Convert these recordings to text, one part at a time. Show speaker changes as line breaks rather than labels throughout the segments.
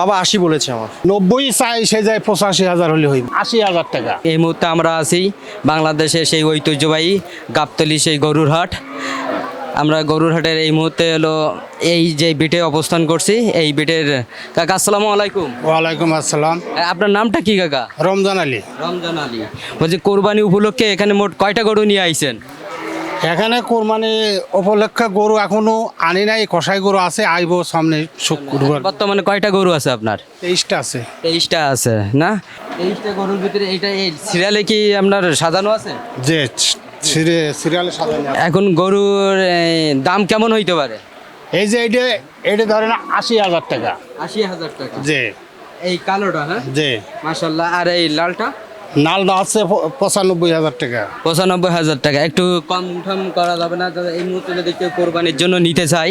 বাবা আশি বলেছে আমার।
নব্বই চাই সে যায় পঁচাশি হাজার হলে হইব। আশি হাজার টাকা।
এই মুহূর্তে আমরা আছি বাংলাদেশের সেই ঐতিহ্যবাহী গাবতলি সেই গরুর হাট। আমরা গরুর হাটের এই মুহূর্তে হলো এই যে বিটে অবস্থান করছি এই বিটের কাকা আসসালামু আলাইকুম।
ওয়ালাইকুম আসসালাম।
আপনার নামটা কি কাকা?
রমজান আলী।
রমজান আলী। বলছি কোরবানি উপলক্ষে এখানে মোট কয়টা গরু নিয়ে আইছেন?
এখানে কোরবানি উপলক্ষে গরু এখনও আনি নাই কষাই গরু আছে আইব সামনে শুক্রবার
বর্তমানে কয়টা গরু আছে আপনার?
তেইশটা আছে।
তেইশটা আছে না? তেইশটা গরুর ভিতরে এইটা এই সিরিয়ালে কি আপনার সাজানো আছে?
যে সিরিয়ালে সাজানো
এখন গরুর দাম কেমন হইতে পারে?
এই যে এইটা এটা ধরেন আশি হাজার টাকা।
আশি হাজার টাকা।
যে।
এই কালোটা হ্যাঁ?
যে।
মাশাল্লাহ আর এই লালটা?
নালটা আছে পঁচানব্বই হাজার টাকা।
পঁচানব্বই হাজার টাকা। একটু কম ঠাম করা যাবে না এই মুহূর্তে যদি কেউ কোরবানির জন্য নিতে চাই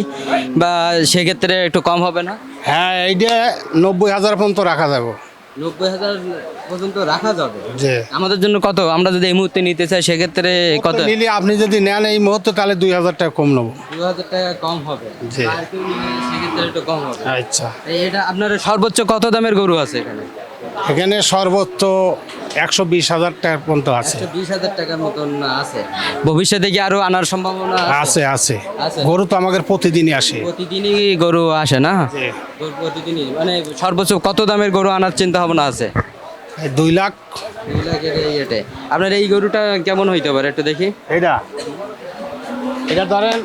বা সেক্ষেত্রে একটু কম হবে না?
হ্যাঁ এইটা নব্বই হাজার পর্যন্ত রাখা যাবে।
নব্বই হাজার পর্যন্ত রাখা যাবে?
যে
আমাদের জন্য কত? আমরা যদি এই মুহূর্তে নিতে চাই সেক্ষেত্রে কত?
নিলে আপনি যদি নেন এই মুহূর্তে তাহলে দুই হাজার টাকা কম নেব।
দু হাজার টাকা কম হবে। নিলে সেক্ষেত্রে একটু কম হবে।
আচ্ছা।
এটা আপনার সর্বোচ্চ কত দামের গরু আছে এখানে?
এখানে সর্বোচ্চ একশো বিশ হাজার টাকা পর্যন্ত আছে।
বিশ হাজার টাকার মতন আছে। ভবিষ্যতে কি আরও আনার সম্ভাবনা
আছে? আছে
আছে।
গরু তো আমাদের প্রতিদিনই আসে।
প্রতিদিনই গরু আসে না? প্রতিদিনই মানে সর্বোচ্চ কত দামের গরু আনার চিন্তা ভাবনা আছে?
দুই লাখ।
দুই লাখের এই এটে। আপনার এই গরুটা কেমন হইতে পারে একটু দেখি?
এটা এটা ধরেন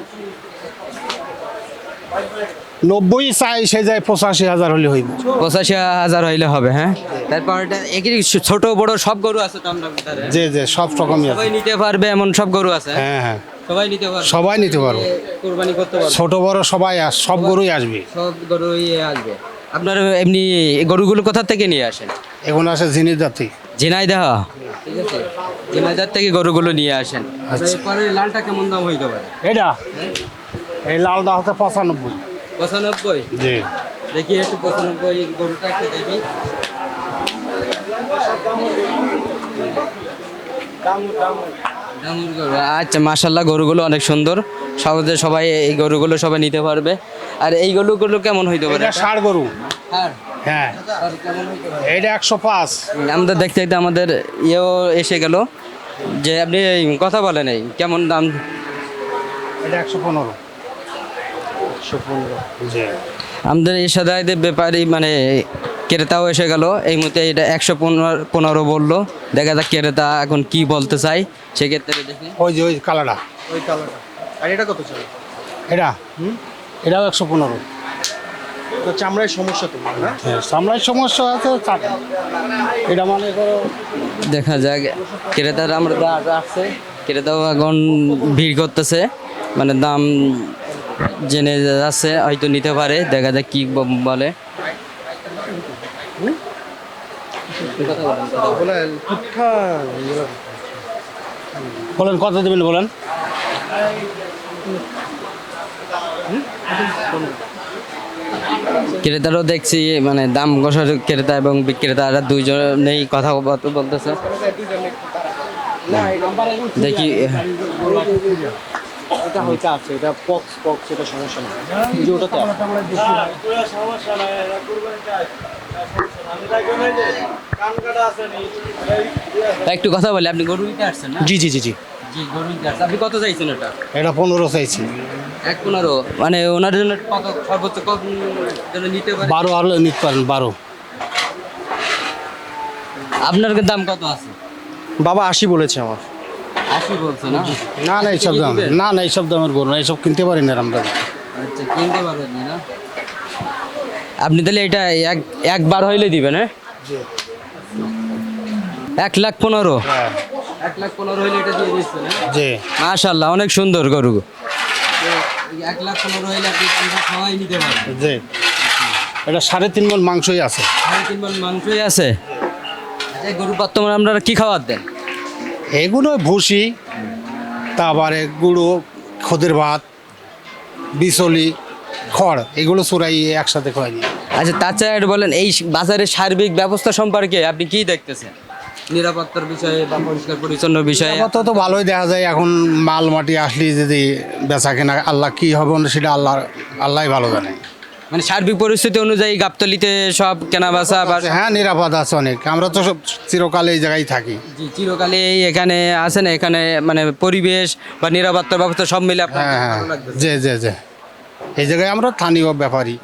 নব্বই চাই সে যায় পঁচাশি হাজার হলে হইব।
পঁচাশি হাজার হইলে হবে হ্যাঁ? তারপর একই ছোট বড় সব গরু আছে তো আমরা ভিতরে?
যে যে সব রকমই আছে।
সবাই নিতে পারবে এমন সব গরু আছে?
হ্যাঁ হ্যাঁ।
সবাই নিতে পারবে?
সবাই নিতে পারব।
কোরবানি করতে পারবে?
ছোট বড় সবাই আস সব গরুই আসবে।
সব গরুই আসবে। আপনার এমনি গরুগুলো কোথা থেকে নিয়ে আসেন?
এখন আসে জিনিস জাতি
ঝিনাইদহ ঠিক আছে। ঝিনাইদহ থেকে গরুগুলো নিয়ে আসেন। এরপরে লালটা কেমন দাম হইতে পারে?
এটা? এই লালটা হচ্ছে পঁচানব্বই।
পঁচানব্বই?
জি।
দেখি একটু পঁচানব্বই গরুটা একটু দেখি। গরু। আচ্ছা মাশাল্লাহ গরুগুলো অনেক সুন্দর। সহজে সবাই এই গরুগুলো সবাই নিতে পারবে। আর এই গরুগুলো কেমন হইতে পারে?
ষাড় গরু। হ্যাঁ।
কেমন হইতে পারে?
এটা একশো পাঁচ।
আমাদের দেখতে দেখতে আমাদের ইয়েও এসে গেল। যে আপনি কথা বলেন এই কেমন দাম?
এটা একশো পনেরো। একশো পনেরো।
আমাদের এই সাদাইদের ব্যাপারই মানে ক্রেতাও এসে গেল। এই মুহূর্তে এটা একশো পনেরো পনেরো বলল। দেখা যাক ক্রেতা এখন কি বলতে চাই সেক্ষেত্রে দেখি।
ওই যে ওই কালারটা।
ওই কালারটা। আর এটা কত চাই
এটা? এটাও একশো পনেরো।
তো চামড়ায় সমস্যা তো না?
হ্যাঁ সামলায় সমস্যা আছে এটা মানে করো
দেখা যাক। ক্রেতারা আমরা আসছে ক্রেতাও এখন ভিড় করতেছে। মানে দাম জেনে যাচ্ছে, হয়তো নিতে পারে, দেখা যাক কি বলে
বলে।
বলেন কত দেবেন, বলেন।
ক্রেতারও দেখছি মানে দাম ঘষার ক্রেতা এবং বিক্রেতারা দুইজনেই কথা বলতেছে। দেখি।
এটা হয়তো আছে এটা পক্স পক্স এটা সমস্যা না যে ওটাতে আছে।
একটু কথা বলে আপনি গরু নিতে আসছেন না?
জি জি জি জি।
জি গরু নিতে আসছেন। আপনি কত চাইছেন এটা?
এটা পনেরো চাইছি।
এক পনেরো? মানে ওনার জন্য কত সর্বোচ্চ কত জন্য নিতে পারে
বারো আর নিতে পারেন বারো।
আপনার দাম কত আছে?
বাবা আশি বলেছে আমার।
আশি বলছে না?
না না এইসব দাম না না এইসব দামের গরু না এইসব কিনতে পারি না আমরা।
আচ্ছা কিনতে না আপনি তাহলে এটা এক একবার হইলে দিবেন হ্যাঁ? এক লাখ পনেরো।
হ্যাঁ।
এক লাখ পনেরো হইলে এটা দিয়ে দিচ্ছেন হ্যাঁ?
জি।
মাশাল্লাহ অনেক সুন্দর গরু। এক লাখ পনেরো হইলে আপনি সবাই নিতে পারবেন?
জি। এটা সাড়ে তিন মন মাংসই আছে।
সাড়ে তিন মণ মাংসই আছে। আচ্ছা, এই গরু বর্তমানে আপনারা কি খাবার দেন?
এগুলো ভুসি তারপরে গুঁড়ো খদের ভাত বিচলি খড় এগুলো চুরাই একসাথে খাওয়াই দিই
আচ্ছা তাছাড়া একটু বলেন এই বাজারের সার্বিক ব্যবস্থা সম্পর্কে আপনি কি দেখতেছেন? নিরাপত্তার বিষয়ে বা পরিষ্কার পরিচ্ছন্ন বিষয়ে?
তো তো ভালোই দেখা যায় এখন মাল মাটি আসলে যদি বেচা কেনা আল্লাহ কি হবে না সেটা আল্লাহ আল্লাহ ভালো জানে।
মানে সার্বিক পরিস্থিতি অনুযায়ী গাবতলিতে সব কেনা বেচা বা
হ্যাঁ নিরাপদ আছে অনেক। আমরা তো সব চিরকালে এই জায়গায় থাকি।
জি, চিরকালে এই এখানে আছেন এখানে মানে পরিবেশ বা নিরাপত্তা ব্যবস্থা সব মিলে আপনার
হ্যাঁ হ্যাঁ।
ভালো লাগবে।
জি জি জি। এই জায়গায় আমরা স্থানীয় ব্যাপারী।